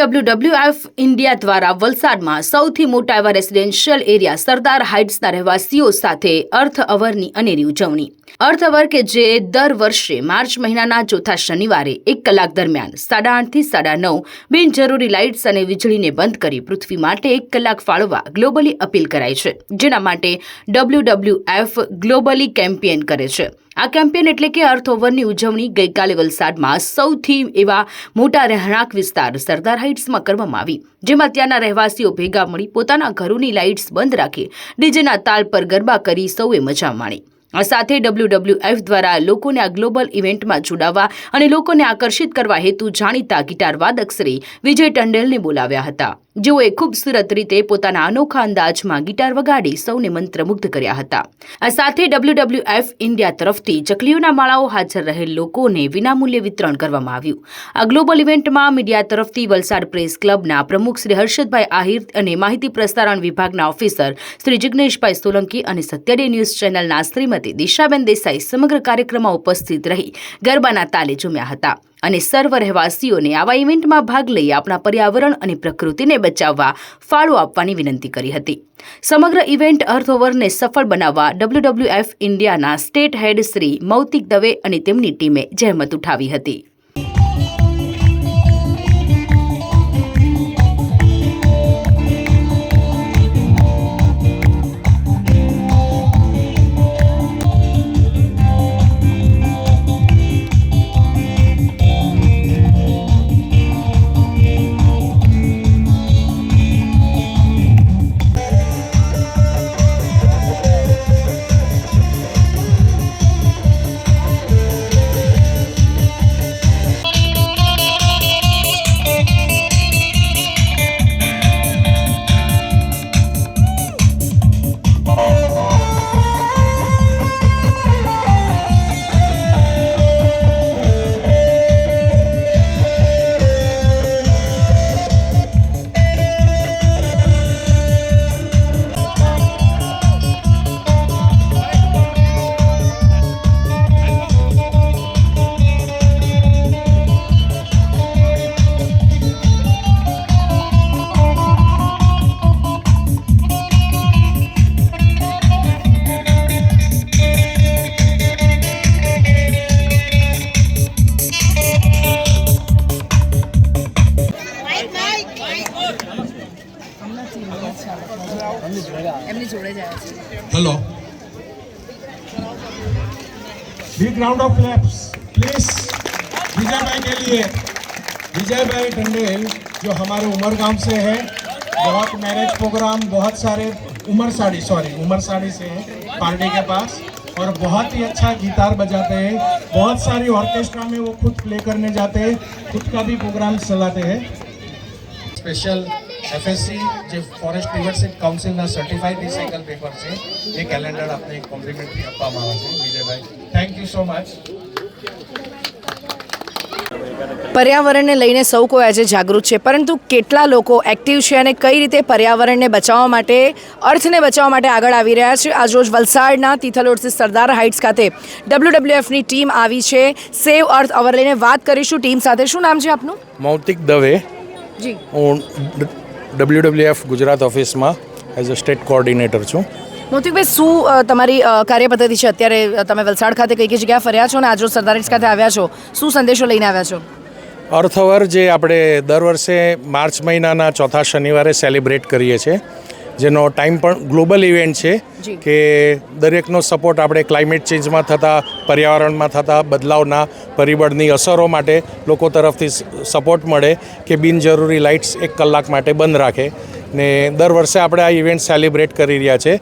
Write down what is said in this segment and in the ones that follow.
WWF India દ્વારા વલસાડમાં સૌથી મોટા એવા રેસિડેન્શિયલ એરિયા સરદાર હાઇટ્સના રહેવાસીઓ સાથે અર્થ અવરની અનેરી ઉજવણી. અર્થ કે જે દર વર્ષે માર્ચ મહિનાના ચોથા શનિવારે એક કલાક દરમિયાન સાડા આઠથી સાડા નવ બિનજરૂરી લાઇટ્સ અને વીજળીને બંધ કરી પૃથ્વી માટે એક કલાક ફાળવવા ગ્લોબલી અપીલ કરાઈ છે, જેના માટે ડબલ્યુ એફ ગ્લોબલી કેમ્પેન કરે છે. આ કેમ્પેન એટલે કે અર્થઓવરની ઉજવણી ગઈકાલે વલસાડમાં સૌથી એવા મોટા રહેણાંક વિસ્તાર સરદાર હાઇટ્સમાં કરવામાં આવી, જેમાં ત્યાંના રહેવાસીઓ ભેગા મળી પોતાના ઘરોની લાઇટ્સ બંધ રાખી ડીજેના તાલ પર ગરબા કરી સૌએ મજા માણી. સાથે ડબલ્યુડબલ્યુએફ દ્વારા લોકોને આ ગ્લોબલ ઇવેન્ટમાં જોડાવા અને લોકોને આકર્ષિત કરવા હેતુ જાણીતા ગિટાર વાદક શ્રી વિજય ટંડેલને બોલાવ્યા હતા. જેઓએ ખૂબસૂરત રીતે પોતાના અનોખા અંદાજમાં ગિટાર વગાડી સૌને મંત્રમુગ્ધ કર્યા હતા. આ સાથે ડબલ્યુડબલ્યુએફ ઇન્ડિયા તરફથી ચકલીઓના માળાઓ હાજર રહેલ લોકોને વિનામૂલ્યે વિતરણ કરવામાં આવ્યું. આ ગ્લોબલ ઇવેન્ટમાં મીડિયા તરફથી વલસાડ પ્રેસ ક્લબના પ્રમુખ શ્રી હર્ષદભાઈ આહિર અને માહિતી પ્રસારણ વિભાગના ઓફિસર શ્રી જિજ્ઞેશભાઈ સોલંકી અને સત્યડે ન્યૂઝ ચેનલના શ્રીમતી દિશાબેન દેસાઈ સમગ્ર કાર્યક્રમમાં ઉપસ્થિત રહી ગરબાના તાલે ઝૂમ્યા હતા. અને સર્વ રહેવાસીઓને આવા ઇવેન્ટમાં ભાગ લઈ આપણા પર્યાવરણ અને પ્રકૃતિને બચાવવા ફાળો આપવાની વિનંતી કરી હતી. સમગ્ર ઇવેન્ટ અર્થઓવરને સફળ બનાવવા ડબલ્યુડબલ્યુએફ ઇન્ડિયાના સ્ટેટ હેડ શ્રી મૌતિક દવે અને તેમની ટીમે જહેમત ઉઠાવી હતી. એમની જોડે જ આવ્યા છે hello big round of claps please Vijay भाई के लिए विजय भाई टंडेल जो हमारे उमर गांव से है बहुत मैरिज प्रोग्राम बहुत सारे उमर साड़ी सॉरी उमर साड़ी से है पार्टी के पास और बहुत ही अच्छा गिटार बजाते हैं बहुत सारी ऑर्केस्ट्रा में वो खुद प्ले करने जाते हैं खुद का भी प्रोग्राम चलाते हैं સ્પેશિયલ એફએસસી જે ફોરેસ્ટ રિવરશીપ કાઉન્સિલના સર્ટિફાઈડ રિસાયકલ પેપર છે એ કેલેન્ડર આપને કોમ્પ્લિમેન્ટરી આપવામાં આવે છે વિજયભાઈ. થેન્ક યુ સો મચ પર્યાવરણને લઈને સૌ કોઈ આજે જાગૃત છે પરંતુ કેટલા લોકો એક્ટિવ છે અને કઈ રીતે પર્યાવરણને બચાવવા માટે અર્થને બચાવવા માટે આગળ આવી રહ્યા છે? આજ રોજ વલસાડના તિથલોડથી સરદાર હાઇટ્સ ખાતે ડબલ્યુડબલ્યુએફની ટીમ આવી છે સેવ અર્થ અવર લઈને વાત કરીશું. ટીમ સાથે શું નામ છે આપનું? મૌતિક દવે. જી. હું ડબલ્યુડબલ્યુએફ ગુજરાત ઓફિસમાં એઝ અ સ્ટેટ કોઓર્ડિનેટર છું. મોતિકભાઈ શું તમારી કાર્યપદ્ધતિ છે? અત્યારે તમે વલસાડ ખાતે કઈ કઈ જગ્યાએ ફર્યા છો અને આજરોજ રોજ ખાતે આવ્યા છો? શું સંદેશો લઈને આવ્યા છો? અર્થવર જે આપણે દર વર્ષે માર્ચ મહિનાના ચોથા શનિવારે સેલિબ્રેટ કરીએ છીએ. જેનો ટાઈમ પણ ગ્લોબલ ઇવેન્ટ છે કે દરેકનો સપોર્ટ આપણે ક્લાઇમેટ ચેન્જમાં થતા પર્યાવરણમાં થતા બદલાવના પરિબળની અસરો માટે લોકો તરફથી સપોર્ટ મળે કે બિનજરૂરી લાઇટ્સ એક કલાક માટે બંધ રાખે. ને દર વર્ષે આપણે આ ઇવેન્ટ સેલિબ્રેટ કરી રહ્યા છે.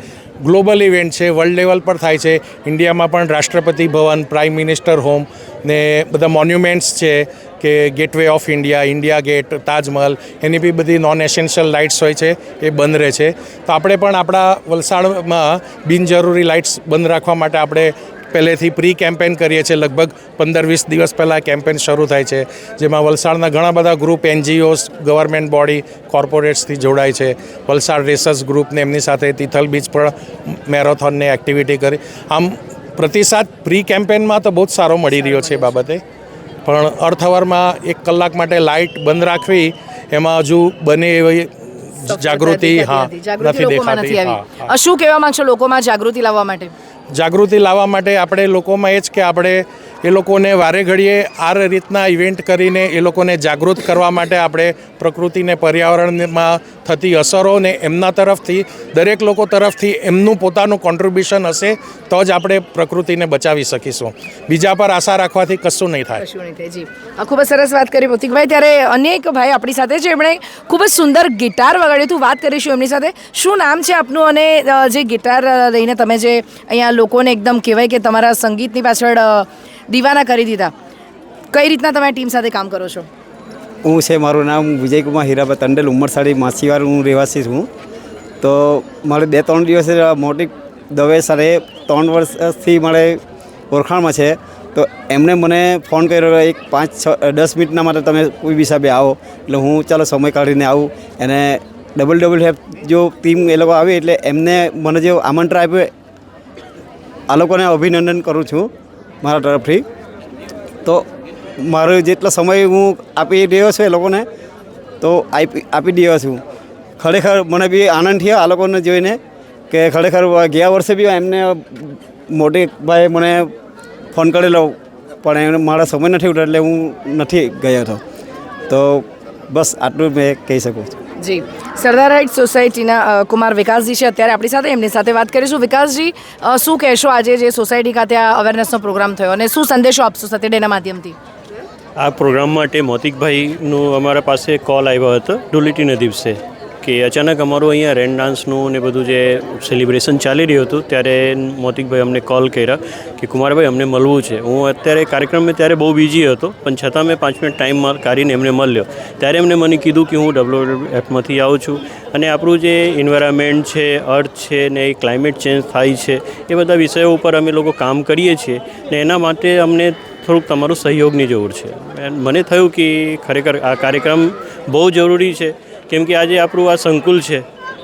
ગ્લોબલ ઇવેન્ટ છે વર્લ્ડ લેવલ પર થાય છે. ઇન્ડિયામાં પણ રાષ્ટ્રપતિ ભવન પ્રાઇમ મિનિસ્ટર હોમ ને બધા મોન્યુમેન્ટ્સ છે. કે gateway of India India gate Taj Mahal એની બી બધી નોન એસેન્શિયલ લાઇટ્સ હોય છે, એ બંધ રહે છે. તો આપણે પણ આપણા વલસાડમાં બિનજરૂરી લાઇટ્સ બંધ રાખવા માટે આપણે પહેલેથી પ્રી કેમ્પેન કરીએ છીએ. લગભગ પંદર વીસ દિવસ પહેલાં કેમ્પેન શરૂ થાય છે, જેમાં વલસાડના ઘણા બધા ગ્રુપ એનજીઓસ ગવર્મેન્ટ બોડી કોર્પોરેટ્સથી જોડાય છે. વલસાડ રેસર્સ ગ્રુપને એમની સાથે તિથલ બીચ પર મેરેથોનની એક્ટિવિટી કરી. આમ પ્રતિસાદ પ્રી કેમ્પેનમાં તો બહુ જ સારો મળી રહ્યો છે એ બાબતે. પણ અર્થવરમાં એક કલાક માટે લાઇટ બંધ રાખવી એમાં હજુ બને એવી જાગૃતિ હા નથી દેખાતી આવી. હા. શું કહેવા માંગશો લોકોમાં જાગૃતિ લાવવા માટે? જાગૃતિ લાવવા માટે આપણે લોકોમાં એ જ કે આપણે એ લોકોને વારે ઘડીએ આ રીતના ઇવેન્ટ કરીને એ લોકોને જાગૃત કરવા માટે આપણે પ્રકૃતિને, પર્યાવરણમાં થતી અસરોને એમના તરફથી, દરેક લોકો તરફથી એમનું પોતાનું કોન્ટ્રીબ્યુશન હશે તો જ આપણે પ્રકૃતિને બચાવી શકીશું. બીજા પર આશા રાખવાથી કશું નહીં થાય. કશું ખૂબ જ સરસ વાત કરી ભૌતિકભાઈ ત્યારે અનેક ભાઈ આપણી સાથે છે. એમણે ખૂબ જ સુંદર ગિટાર વગાડ્યું હતું. વાત કરીશું એમની સાથે. શું નામ છે આપનું? અને જે ગિટાર લઈને તમે જે અહીંયા લોકોને એકદમ કહેવાય કે તમારા સંગીતની પાછળ દીવાના કરી દીધા. કઈ રીતના તમે ટીમ સાથે કામ કરો છો? હું છે, મારું નામ વિજયકુમાર હીરાબા તંડેલ ઉમરસાડી માછીવાર હું રહેવાસી છું. તો મારે બે, ત્રણ દિવસે મોટી દવે સરે ત્રણ વર્ષથી મારે ઓળખાણમાં છે. તો એમણે મને ફોન કર્યો એક પાંચ, છ, દસ મિનિટના માટે તમે કોઈ બી હિસાબે આવો. એટલે હું, ચાલો, સમય કાઢીને આવું. અને ડબલ ડબલ હેફ જો ટીમ એ લોકો આવી એટલે એમને મને જે આમંત્રણ આપ્યું આ લોકોને અભિનંદન કરું છું. મારા તરફથી. તો મારો જેટલો સમય હું આપી રહ્યો છું એ લોકોને, તો આપી આપી રહ્યો છું. ખરેખર મને બી આનંદ થયો આ લોકોને જોઈને કે ખરેખર ગયા વર્ષે બી એમને મોટી ભાઈ મને ફોન કરેલો, પણ એમને મારા સમય નથી ઉઠ્યો એટલે હું નથી ગયો હતો. તો બસ આટલું મેં કહી શકું છું. જી. સરદાર હાઇટ સોસાયટીના કુમાર વિકાસજી છે. અત્યારે આપણી સાથે એમની સાથે વાત કરીશું. વિકાસજી શું કહેશો આજે જે સોસાયટી ખાતે આ અવેરનેસનો પ્રોગ્રામ થયો અને શું સંદેશો આપશો સતીડેના માધ્યમથી? આ પ્રોગ્રામ માટે મોતિકભાઈનું અમારા પાસે કોલ આવ્યો હતો. ધૂળેટીના દિવસે. કે અચાનક અમારું અહીંયા રેન ડાન્સનું ને બધું જે સેલિબ્રેશન ચાલી રહ્યું હતું, ત્યારે મોતિકભાઈ અમને કોલ કર્યા કે કુમારભાઈ, અમને મળવું છે. હું અત્યારે કાર્યક્રમમાં ત્યારે બહુ બિઝી હતો, પણ છતાં મેં પાંચ મિનિટ ટાઈમ કાઢીને એમને મળ્યો. ત્યારે એમને મને કીધું કે હું ડબલ્યુ એફમાંથી આવું છું અને આપણું જે ઇન્વાયરમેન્ટ છે અર્થ છે ને એ ક્લાઇમેટ ચેન્જ થાય છે, એ બધા વિષયો ઉપર અમે લોકો કામ કરીએ છીએ ને એના માટે અમને થોડુંક તમારું સહયોગની જરૂર છે. મને થયું કે ખરેખર આ કાર્યક્રમ બહુ જરૂરી છે. કેમ કે આજે આપણું આ સંકુલ છે.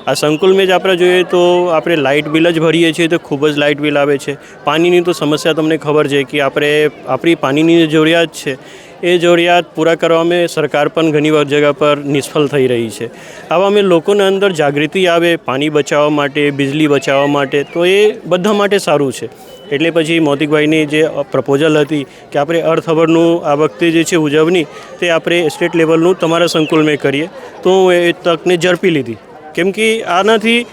આ સંકુલમાં જ આપણે જોઈએ તો આપણે લાઇટ બિલ જ ભરીએ છીએ તો ખૂબ જ લાઇટ બિલ આવે છે. પાણીની તો સમસ્યા તમને ખબર છે કે આપણે આપણી પાણીની જરૂરિયાત છે. એ જરૂરિયાત પૂરા કરવામાં સરકાર પણ ઘણી જગ્યા પર નિષ્ફળ થઈ રહી છે. આવા અમે લોકોના અંદર જાગૃતિ આવે, પાણી બચાવવા માટે વીજળી બચાવવા માટે, તો એ બધા માટે સારું છે. એટલે પછી મોતિકભાઈની જે પ્રપોઝલ હતી કે આપણે અર્થ અવરનું આ વખતે જે છે ઉજવણી, તે આપણે સ્ટેટ લેવલનું તમારા સંકુલમાં કરીએ, તો હું એ તકને ઝડપી લીધી. કેમ કે આનાથી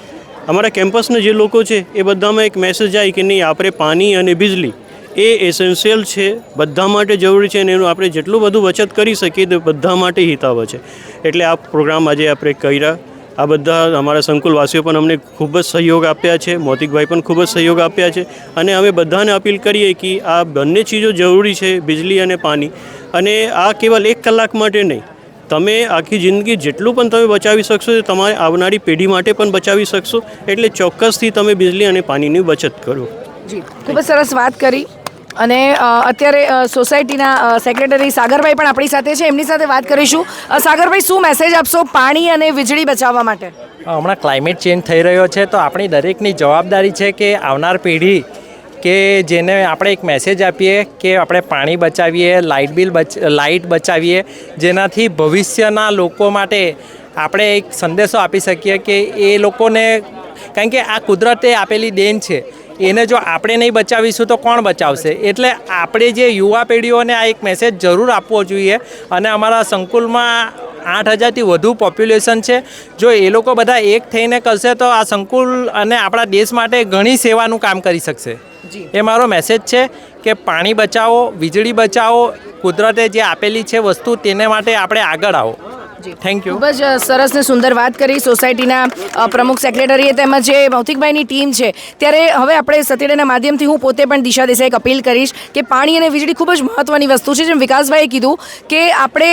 અમારા કેમ્પસના જે લોકો છે, એ બધામાં એક મેસેજ જાય કે નહીં, આપણે પાણી અને વીજળી એ એસેન્શિયલ છે. બધા માટે જરૂરી છે અને એનું આપણે જેટલું બધું બચત કરી શકીએ તે બધા માટે હિતાવ છે. એટલે આ પ્રોગ્રામ આજે આપણે કર્યા. આ બધા અમારા સંકુલવાસીઓ પણ અમને ખૂબ જ સહયોગ આપ્યા છે. મોતિકભાઈ પણ ખૂબ જ સહયોગ આપ્યા છે. અને અમે બધાને અપીલ કરીએ કે આ બંને ચીજો જરૂરી છે, વીજળી અને પાણી. અને આ કેવલ એક કલાક માટે નહીં. તમે આખી જિંદગી જેટલું પણ તમે બચાવી શકશો તે તમારી આવનારી પેઢી માટે પણ બચાવી શકશો. એટલે ચોક્કસથી તમે વીજળી અને પાણીની બચત કરો. જી, ખૂબ જ સરસ વાત કરી. અને અત્યારે સોસાયટીના સેક્રેટરી સાગરભાઈ પણ આપણી સાથે છે. એમની સાથે વાત કરીશું. સાગરભાઈ, શું મેસેજ આપશો પાણી અને વીજળી બચાવવા માટે? હમણાં ક્લાઇમેટ ચેન્જ થઈ રહ્યો છે, તો આપણી દરેકની જવાબદારી છે કે આવનાર પેઢી કે જેને આપણે એક મેસેજ આપીએ કે આપણે પાણી બચાવીએ લાઇટ બિલ બચ લાઇટ બચાવીએ, જેનાથી ભવિષ્યના લોકો માટે આપણે એક સંદેશો આપી શકીએ કે એ લોકોને, કારણ કે આ કુદરતે આપેલી દેન છે. એને જો આપણે નહીં બચાવીશું તો કોણ બચાવશે? એટલે આપણે જે યુવા પેઢીઓને આ એક મેસેજ જરૂર આપવો જોઈએ અને અમારા સંકુલમાં આઠ હજારથી વધુ પોપ્યુલેશન છે. જો એ લોકો બધા એક થઈને કરશે તો આ સંકુલ અને આપણા દેશ માટે ઘણી સેવાનું કામ કરી શકશે. એ મારો મેસેજ છે કે પાણી બચાવો વીજળી બચાવો કુદરતે જે આપેલી છે વસ્તુ તેને માટે આપણે આગળ આવો. થેન્ક યુ ખૂબ જ સરસ ને સુંદર વાત કરી સોસાયટીના પ્રમુખ સેક્રેટરીએ તેમજ જે ભૌતિકભાઈની ટીમ છે. ત્યારે હવે આપણે સતીડેના માધ્યમથી હું પોતે પણ દિશા દેસાઈ એક અપીલ કરીશ કે પાણી અને વીજળી ખૂબ જ મહત્ત્વની વસ્તુ છે જેમ વિકાસભાઈએ કીધું કે આપણે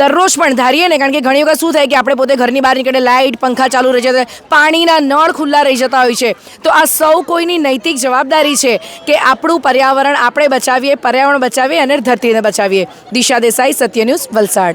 દરરોજ પણ ધારીએ ને કારણ કે ઘણી વખત શું થાય કે આપણે પોતે ઘરની બહાર નીકળે લાઇટ પંખા ચાલુ રહી જતા પાણીના નળ ખુલ્લા રહી જતા હોય છે. તો આ સૌ કોઈની નૈતિક જવાબદારી છે કે આપણું પર્યાવરણ આપણે બચાવીએ પર્યાવરણ બચાવીએ અને ધરતીને બચાવીએ. દિશા દેસાઈ સત્ય ન્યૂઝ વલસાડ.